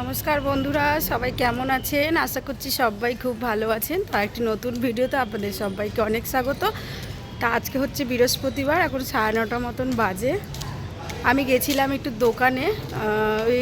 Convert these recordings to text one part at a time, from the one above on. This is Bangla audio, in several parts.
নমস্কার বন্ধুরা, সবাই কেমন আছেন? আশা করছি সবাই খুব ভালো আছেন। তো একটি নতুন ভিডিওতে আপনাদের সবাইকে অনেক স্বাগত। তা আজকে হচ্ছে বৃহস্পতিবার, এখন সাড়ে নটা মতন বাজে। আমি গেছিলাম একটু দোকানে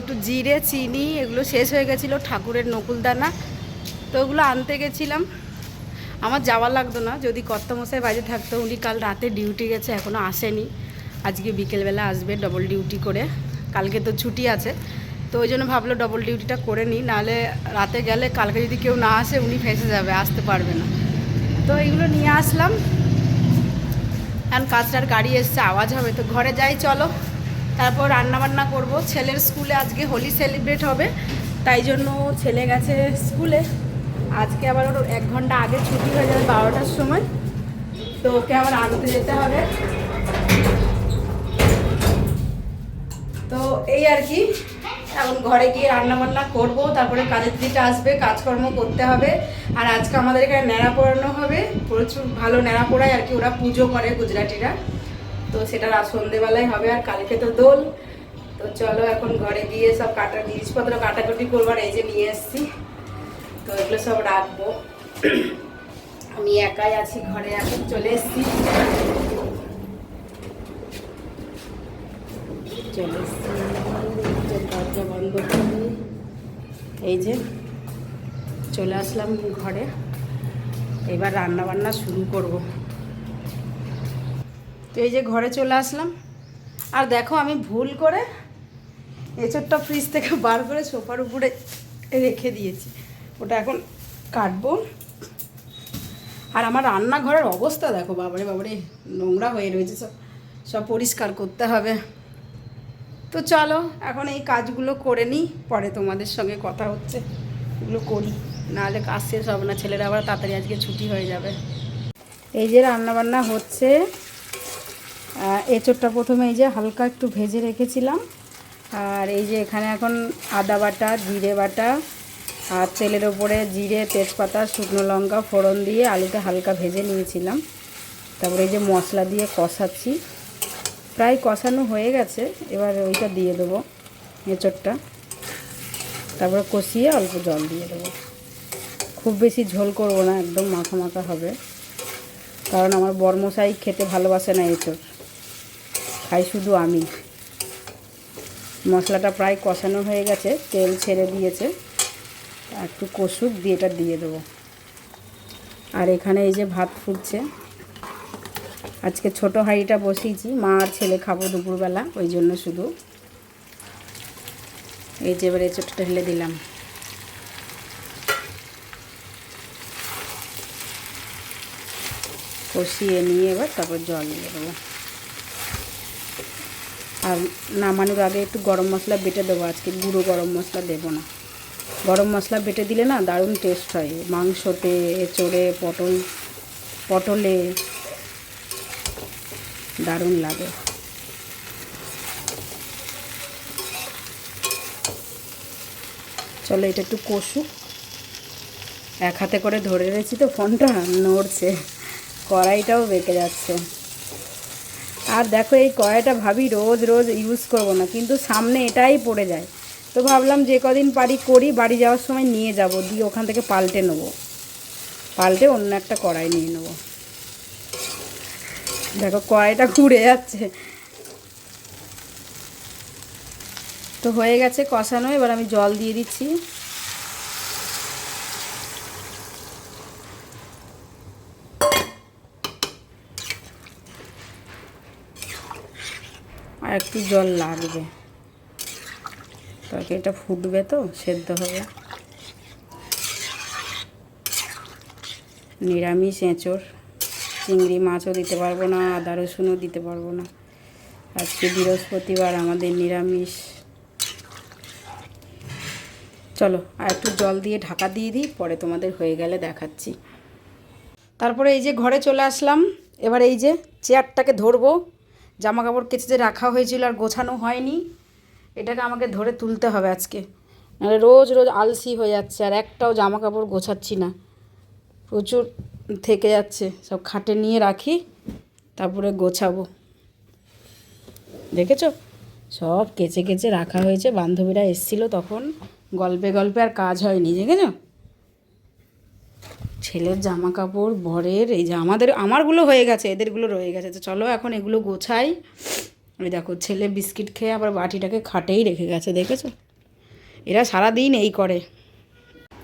একটু জিরে, চিনি, এগুলো শেষ হয়ে গেছিল, ঠাকুরের নকুলদানা। তো ওগুলো আনতে গেছিলাম। আমার যাওয়া লাগতো না, যদি কর্তামশাই বাজে থাকতো, উনি কাল রাতে ডিউটি গেছে এখনও আসেনি। আজকে বিকেলবেলা আসবে ডবল ডিউটি করে। কালকে তো ছুটি আছে। তো ওই জন্য ভাবলো ডবল ডিউটিটা করে নিই, নাহলে রাতে গেলে কালকে যদি কেউ না আসে উনি ফেসে যাবে, আসতে পারবে না। তো এইগুলো নিয়ে আসলাম। এখন কাজটার গাড়ি এসছে, আওয়াজ হবে। তো ঘরে যাই, চলো। তারপর রান্না বান্না করব। ছেলের স্কুলে আজকে হোলি সেলিব্রেট হবে, তাই জন্য ছেলে গেছে স্কুলে। আজকে আবার ওর এক ঘণ্টা আগে ছুটি হয়ে যাবে বারোটার সময়। তো ওকে আবার আনতে যেতে হবে। তো এই আর কি। এখন ঘরে গিয়ে রান্না বান্না করব, তারপরে কাজের দিকে আসবে, কাজকর্ম করতে হবে। আর আজকে আমাদের এখানে ন্যাড়া পড়ানো হবে। প্রচুর ভালো ন্যাড়া পড়ায় আর কি, ওরা পুজো করে গুজরাটিরা। তো সেটা সন্ধেবেলায় হবে আর কালকে তো দোল। তো চলো এখন ঘরে গিয়ে সব কাটা জিনিসপত্র কাটাকুটি করবার এই যে নিয়ে এসছি। তো এগুলো সব রাখব। আমি একাই আছি ঘরে এখন, চলে এসছি। চলে এসছি। দরজা বন্ধ করে এই যে চলে আসলাম ঘরে। এবার রান্না বান্না শুরু করব। তো এই যে ঘরে চলে আসলাম। আর দেখো আমি ভুল করে এঁচড়টা ফ্রিজ থেকে বার করে সোফার উপরে রেখে দিয়েছি। ওটা এখন কাটবো। আর আমার রান্নাঘরের অবস্থা দেখো, বাবারে বাবারে, নোংরা হয়ে রয়েছে, সব সব পরিষ্কার করতে হবে। তো চলো, এখন এই কাজগুলো করে নিই, পরে তোমাদের সঙ্গে কথা হচ্ছে। এগুলো করি, নাহলে কাজ শেষ হবে না, ছেলেরা আবার তাড়াতাড়ি আজকে ছুটি হয়ে যাবে। এই যে রান্না বান্না হচ্ছে এঁচোড়টা প্রথমে এই যে হালকা একটু ভেজে রেখেছিলাম, আর এই যে এখানে এখন আদা বাটা, জিরে বাটা, আর তেলের ওপরে জিরে, তেজপাতা, শুকনো লঙ্কা, ফোড়ন দিয়ে আলুটা হালকা ভেজে নিয়েছিলাম। তারপরে এই যে মশলা দিয়ে কষাচ্ছি। প্রায় কষানো হয়ে গেছে, এবার ওইটা দিয়ে দেবো এঁচড়টা। তারপরে কষিয়ে অল্প জল দিয়ে দেবো। খুব বেশি ঝোল করব না, একদম মাখা মাখা হবে। কারণ আমার বর্মশাই খেতে ভালোবাসে না এঁচড়। খাই শুধু আমি। মশলাটা প্রায় কষানো হয়ে গেছে, তেল ছেড়ে দিয়েছে। একটু কষুক দিয়ে এটা দিয়ে দেবো। আর এখানে এই যে ভাত ফুটছে আজকে ছোট হাঁড়িটা বসিয়েছি, মা আর ছেলে খাব দুপুরবেলা, ওই জন্য শুধু। এই যে এবারে এঁচোড়টা ঢেলে দিলাম। কষিয়ে নিয়ে এবার তারপর জল দিয়ে দেবো। আর নামানোর আগে একটু গরম মশলা বেটে দেবো, আজকে গুঁড়ো গরম মশলা দেবো না। গরম মশলা বেটে দিলে না দারুণ টেস্ট হয়। মাংসতে, এঁচড়ে, পটল, পটলে দারুণ লাগে। চলো, এটা একটু কষুক। এক হাতে করে ধরে রেখেছি তো, ফোনটা নড়ছে। কড়াইটাও বেঁকে যাচ্ছে। আর দেখো, এই কড়াইটা ভাবি রোজ রোজ ইউজ করব না, কিন্তু সামনে এটাই পড়ে যায়। তো ভাবলাম যে কদিন পারি করি, বাড়ি যাওয়ার সময় নিয়ে যাব, দিয়ে ওখান থেকে পাল্টে নেব। পাল্টে অন্য একটা কড়াই নিয়ে নেব। দেখো, কড়াইটা ঘুরে যাচ্ছে। তো হয়ে গেছে কষানো, এবার আমি জল দিয়ে দিচ্ছি। আর একটু জল লাগবে। তাকে এটা ফুটবে তো, সেদ্ধ হবে। নিরামিষ এঁচড়। চিংড়ি মাছও দিতে পারব না, আদা রসুনও দিতে পারব না। আজকে বৃহস্পতিবার, আমাদের নিরামিষ। চলো, আর একটু জল দিয়ে ঢাকা দিয়ে দিই, পরে তোমাদের হয়ে গেলে দেখাচ্ছি। তারপরে এই যে ঘরে চলে আসলাম। এবার এই যে চেয়ারটাকে ধরবো। জামা কাপড় কেচে রাখা হয়েছিল আর গোছানো হয়নি। এটাকে আমাকে ধরে তুলতে হবে আজকে। রোজ রোজ আলসি হয়ে যাচ্ছে আর একটাও জামা কাপড় গোছাচ্ছি না। প্রচুর থেকে যাচ্ছে। সব খাটে নিয়ে রাখি, তারপরে গোছাবো। দেখেছ? সব কেচে কেচে রাখা হয়েছে। বান্ধবীরা এসছিল তখন। গল্পে গল্পে আর কাজ হয়নি, দেখেছ? ছেলের জামা কাপড় বরের, এই যে আমাদের, আমারগুলো হয়ে গেছে, এদেরগুলো রয়ে গেছে। তো চলো এখন এগুলো গোছাই। ওই দেখো, ছেলে বিস্কিট খেয়ে আবার বাটিটাকে খাটেই রেখে গেছে, দেখেছ? এরা সারাদিন এই করে।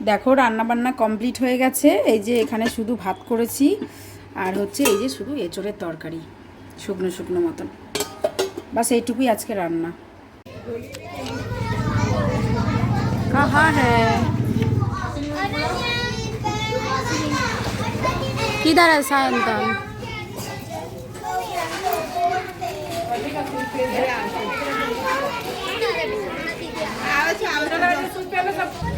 দেখো রান্না বান্না কমপ্লিট হয়ে গেছে এই যে এখানে শুধু ভাত করেছি আর হচ্ছে এই যে শুধু এঁচড়ের তরকারি শুকনো শুকনো মতন বাস এইটুকুই আজকে রান্না কাহা হ্যাঁ किधर है सायंकाल सायंकाल आ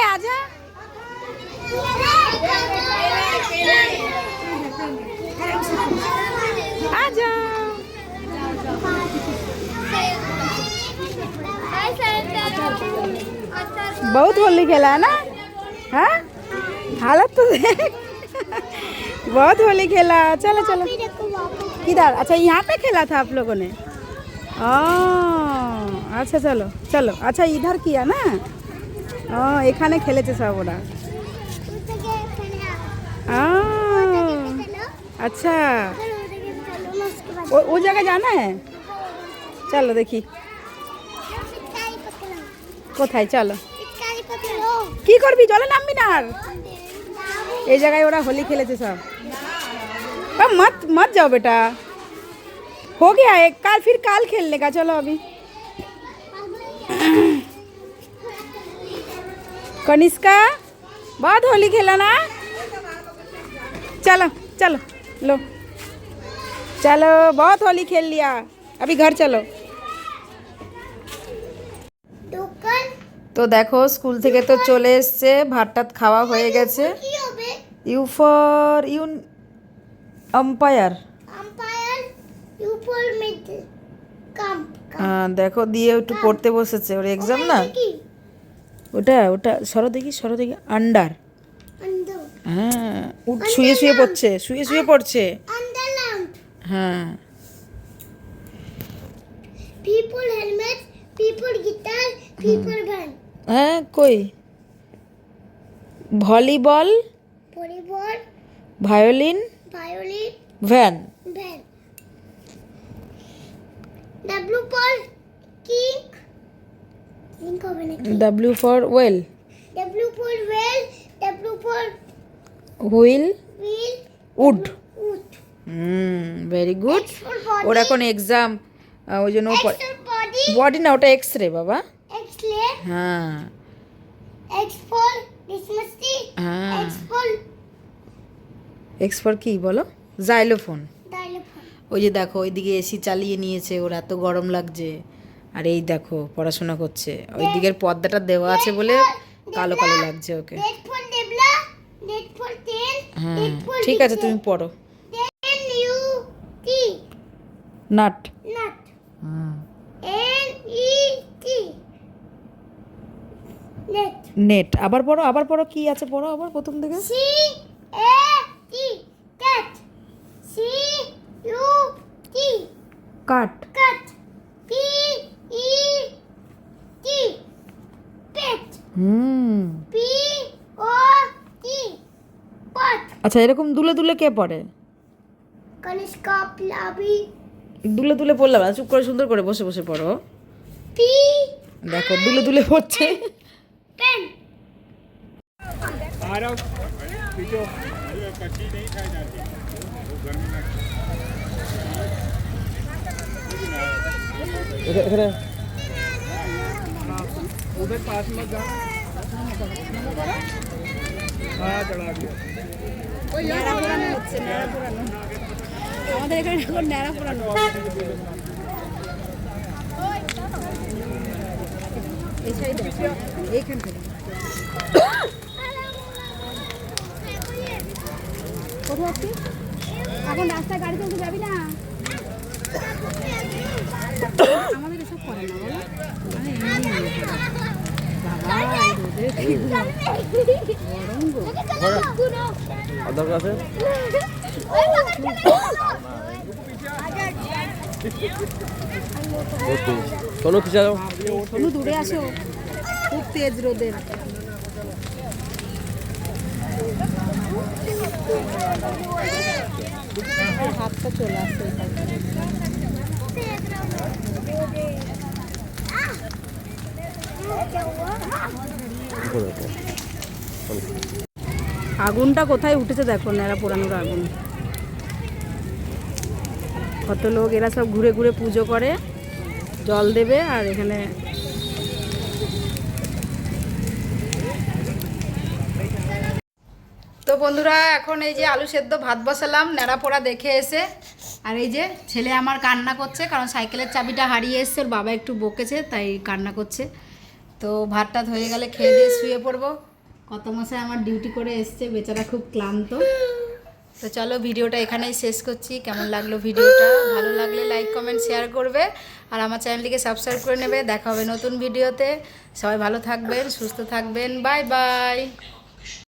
बहुत होली खेला है ना हाँ हालत तो देख बहुत होली खेला चलो चलो किधर अच्छा यहाँ पे खेला था आप लोगों ने ও আচ্ছা চলো চলো আচ্ছা ইধার কিয়া না ও এখানে খেলেছে সব ওরা ও, अच्छा वो वो जगह जाना है चलो देखी কোথায় চলো কি করবি জলে নামবি না আর এই জায়গায় ওরা হোলি খেলেছে সব अब मत मत जाओ बेटा हो गया एक कल फिर कल खेलने का चलो अभी कनिष्का बहुत होली खेला ना चलो चलो लो चलो बहुत होली खेल लिया अभी घर चलो তো দেখো স্কুল থেকে তো চলে এসছে ভাতটাত খাওয়া হয়ে গেছে। ইউ ফর ইউন আম্পায়ার দেখো দিয়ে একটু পড়তে বসেছে ওর এক্সাম না? ওটা ওটা সরো দেখি সরো দেখি আন্ডার হ্যাঁ উঠ শুয়ে শুয়ে পড়ছে শুয়ে শুয়ে পড়ছে। হ্যাঁ। People helmet, people guitar, people band. হ্যাঁ কই? Volleyball volleyball violin violin van. Van. W for kick W for well W for well W for wheel wheel wood very good ওর এখন এক্সাম ওই জন্য বডি না ওটা এক্স রে বাবা। Leg, হ্যাঁ। X for Christmas tree, হ্যাঁ। X for এক্স ফর কি বলো? Xylophone xylophone. ওই যে দেখো ওইদিকে এসি চালিয়ে নিয়েছে ওর এত গরম লাগছে। আর এই দেখো পড়াশোনা করছে। ওই দিকের পর্দাটা দেওয়া আছে বলে কালো কালো লাগছে ওকে। হ্যাঁ ঠিক আছে তুমি পড়ো। Nut. Hmm T. Net. Net আবার পড়ো আবার পড়ো কি আছে পড়ো আবার প্রথম থেকে C A T. Cat. C U T. Cut Cut. P E T. Pet. Hmm P O T. Pot. আচ্ছা এরকম দুলে দুলে কে পড়ে Kanishka Plavi. দুলে দুলে পড়লাম চুপ করে সুন্দর করে বসে বসে পড়ো P. দেখো দুলে দুলে পড়ছে Pen. এখানে আমাদের এখানে এখন ন্যাড়া পোড়ানো এই সাইডে এইখান থেকে। কোথাও আছিস এখন রাস্তায় গাড়ি চলতে যাবি না? আমাদের এসব করে না বলো। এমনি আধার কার্ড আছে? ওকে যাও। সোনু দূরে আসো। খুব তেজ রোদের হাতটা চলে আসছে? আগুনটা কোথায় উঠেছে দেখো এরা পোড়ানোর আগুন কত লোক, এরা সব ঘুরে ঘুরে পুজো করে, জল দেবে আর এখানে তো বন্ধুরা, এখন এই যে আলু সেদ্ধ ভাত বসালাম নেড়া পোড়া দেখে এসে। আর এই যে ছেলে আমার কান্না করছে, কারণ সাইকেলের চাবিটা হারিয়ে এসছে, ওর বাবা একটু বকেছে, তাই কান্না করছে। তো ভাতটা হয়ে গেলে খেয়ে দিয়ে শুয়ে পড়ব। কত মশাই আমার ডিউটি করে এসছে, বেচারা খুব ক্লান্ত। তো চলো ভিডিওটা এখানেই শেষ করছি। কেমন লাগল ভিডিওটা? ভালো লাগলে লাইক কমেন্ট শেয়ার করবে। আর আমার চ্যানেলটিকে সাবস্ক্রাইব করে নেবে। দেখা হবে নতুন ভিডিওতে। সবাই ভালো থাকবেন, সুস্থ থাকবেন। Bye bye